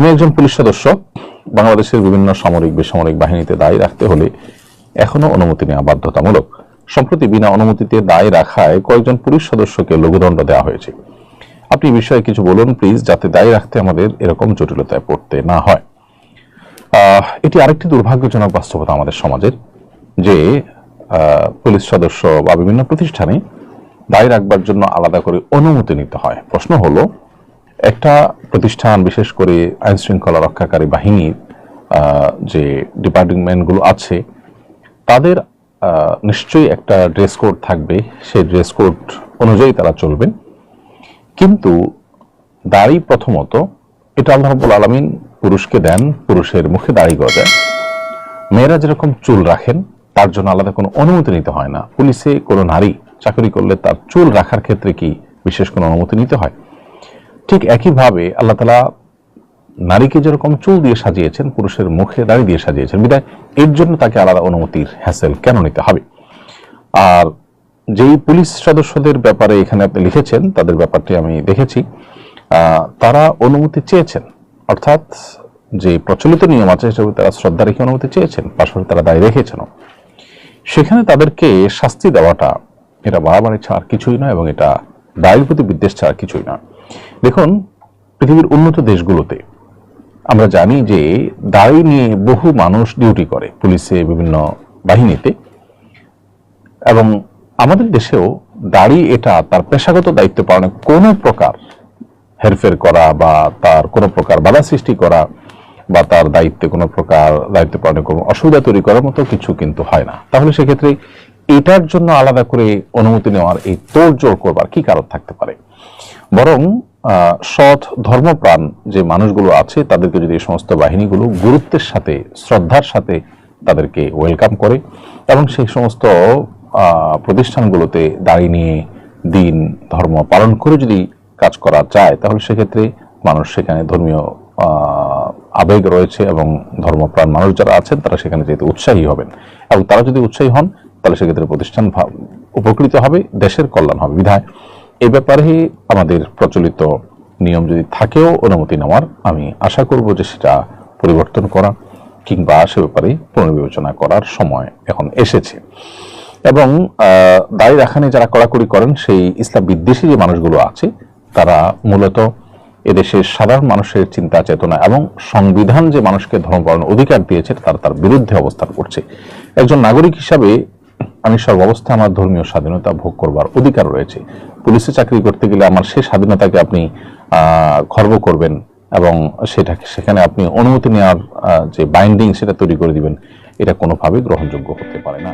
আমি একজন পুলিশ সদস্য। বাংলাদেশের বিভিন্ন সামরিক, বেসামরিক বাহিনীতে দায়ী রাখতে হলে এখনও অনুমতি নেওয়া বাধ্যতামূলক। সম্প্রতি বিনা অনুমতিতে দায় রাখায় কয়েকজন পুলিশ সদস্যকে লঘুদণ্ড দেওয়া হয়েছে। আপনি বিষয়ে কিছু বলুন প্লিজ যাতে দায়ী রাখতে আমাদের এরকম জটিলতায় পড়তে না হয়। এটি আরেকটি দুর্ভাগ্যজনক বাস্তবতা আমাদের সমাজের, যে পুলিশ সদস্য বা বিভিন্ন প্রতিষ্ঠানে দায় রাখবার জন্য আলাদা করে অনুমতি নিতে হয়। প্রশ্ন হলো একটা প্রতিষ্ঠান, বিশেষ করে আইন শৃঙ্খলা রক্ষাকারী বাহিনীর যে ডিপার্টমেন্টগুলো আছে, তাদের নিশ্চয়ই একটা ড্রেস কোড থাকবে। সেই ড্রেস কোড অনুযায়ী তারা চলবেন কিন্তু দাড়ি প্রথমত, এটা আল্লাহ রাব্বুল আলমিন পুরুষকে দেন, পুরুষের মুখে দাড়ি গজায়। মেয়েরা যেরকম চুল রাখেন, তার জন্য আলাদা কোনো অনুমতি নিতে হয় না। পুলিশে কোনো নারী চাকরি করলে তার চুল রাখার ক্ষেত্রে কি বিশেষ কোনো অনুমতি নিতে হয়? ঠিক একইভাবে আল্লাহ তালা নারীকে যেরকম চুল দিয়ে সাজিয়েছেন, পুরুষের মুখে দাড়ি দিয়ে সাজিয়েছেন, বিদায়, এর জন্য তাকে আলাদা অনুমতির হ্যাসেল কেন নিতে হবে? আর যেই পুলিশ সদস্যদের ব্যাপারে এখানে আপনি লিখেছেন, তাদের ব্যাপারটি আমি দেখেছি তারা অনুমতি চেয়েছেন। অর্থাৎ যে প্রচলিত নিয়ম আছে সেটা তারা শ্রদ্ধা রেখে অনুমতি চেয়েছেন, পাশাপাশি তারা দায় রেখেছেন সেখানে তাদেরকে শাস্তি দেওয়াটা, এটা বাড়াবাড়ি ছাড়া কিছুই নয় এবং এটা দায়ের প্রতি বিদ্বেষ ছাড়া কিছুই নয়। দেখুন, পৃথিবীর উন্নত দেশগুলোতে আমরা জানি যে দাড়ি নিয়ে বহু মানুষ ডিউটি করে, পুলিশে, বিভিন্ন বাহিনীতে। এবং আমাদের দেশেও দাড়ি এটা তার পেশাগত দায়িত্ব পালনে কোনো প্রকার হেরফের করা বা তার কোনো প্রকার বাধা সৃষ্টি করা বা তার দায়িত্বে কোনো প্রকার দায়িত্ব পালনে কোনো অসুবিধা তৈরি করার মতো কিছু কিন্তু হয় না। তাহলে সেক্ষেত্রে এটার জন্য আলাদা করে অনুমতি নেওয়ার এই তোড়জোড় করবার কি কারণ থাকতে পারে? বরং সৎ ধর্মপ্রাণ যে মানুষগুলো আছে, তাদেরকে যদি এই সমস্ত বাহিনীগুলো গুরুত্বের সাথে, শ্রদ্ধার সাথে তাদেরকে ওয়েলকাম করে এবং সেই সমস্ত প্রতিষ্ঠানগুলোতে দাড়ি নিয়ে দিন, ধর্ম পালন করে যদি কাজ করা যায়, তাহলে সেক্ষেত্রে মানুষ সেখানে ধর্মীয় আবেগ রয়েছে এবং ধর্মপ্রাণ মানুষ যারা আছেন, তারা সেখানে যেতে উৎসাহী হবেন। এবং তারা যদি উৎসাহী হন, তাহলে সেক্ষেত্রে প্রতিষ্ঠান উপকৃত হবে, দেশের কল্যাণ হবে। বিধায় এই ব্যাপারে আমাদের প্রচলিত নিয়ম যদি থাকেও অনুমতি নেওয়ার আমি আশা করব যে সেটা পরিবর্তন করা কিংবা সে ব্যাপারে পুনর্বিবেচনা করার সময় এখন এসেছে। এবং আহ, দাড়ি রাখা যারা কড়াকড়ি করেন সেই ইসলাম বিদ্বেষী যে মানুষগুলো আছে তারা মূলত এদেশের সাধারণ মানুষের চিন্তা চেতনা এবং সংবিধান যে মানুষকে ধর্ম পালন অধিকার দিয়েছে তারা তার বিরুদ্ধে অবস্থান করছে। একজন নাগরিক হিসাবে আমি সর্বাবস্থায় আমার ধর্মীয় স্বাধীনতা ভোগ করবার অধিকার রয়েছে। পুলিশে চাকরি করতে গেলে আমার সেই স্বাধীনতাকে আপনি খর্ব করবেন এবং সেটাকে, সেখানে আপনি অনুমতি নেওয়ার যে বাইন্ডিং সেটা তৈরি করে দিবেন, এটা কোনোভাবেই গ্রহণযোগ্য হতে পারে না।